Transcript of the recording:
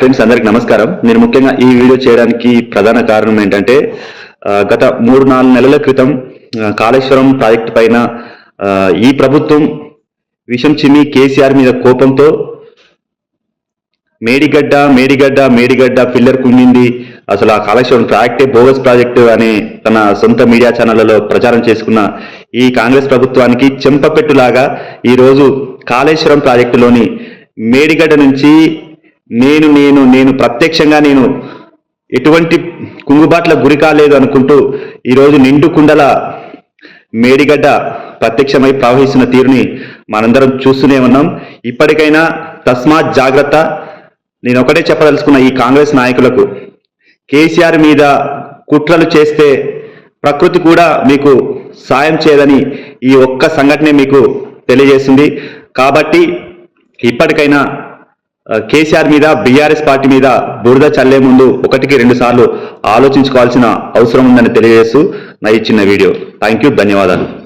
Friends అందరికి నమస్కారం. నేను ముఖ్యంగా ఈ వీడియో చేయడానికి ప్రధాన కారణం ఏంటంటే గత మూడు నాలుగు నెలల క్రితం కాళేశ్వరం ప్రాజెక్టు పైన ఈ ప్రభుత్వం విషం చిమ్మి కేసీఆర్ మీద కోపంతో మేడిగడ్డ మేడిగడ్డ మేడిగడ్డ పిల్లర్ కుంగింది అసలు ఆ కాళేశ్వరం ప్రాజెక్టే బోగస్ ప్రాజెక్టు అని తన సొంత మీడియా ఛానళ్ళలో ప్రచారం చేసుకున్న ఈ కాంగ్రెస్ ప్రభుత్వానికి చెంపపెట్టులాగా ఈరోజు కాళేశ్వరం ప్రాజెక్టులోని మేడిగడ్డ నుంచి నేను నేను నేను ప్రత్యక్షంగా నేను ఎటువంటి కుంగుబాట్ల గురి కాలేదు అనుకుంటూ ఈరోజు నిండు కుండల మేడిగడ్డ ప్రత్యక్షమై ప్రవహిస్తున్న తీరుని మనందరం చూస్తూనే ఉన్నాం. ఇప్పటికైనా తస్మాత్ జాగ్రత్త. నేను ఒకటే చెప్పదలుచుకున్న ఈ కాంగ్రెస్ నాయకులకు కేసీఆర్ మీద కుట్రలు చేస్తే ప్రకృతి కూడా మీకు సాయం చేయదని ఈ ఒక్క సంఘటనే మీకు తెలియజేసింది. కాబట్టి ఇప్పటికైనా కేసీఆర్ మీద బీఆర్ఎస్ పార్టీ మీద బురద చల్లే ముందు ఒకటికి రెండు సార్లు ఆలోచించుకోవాల్సిన అవసరం ఉందని తెలియజేస్తూ నా ఈ చిన్న వీడియో. థ్యాంక్ యూ ధన్యవాదాలు.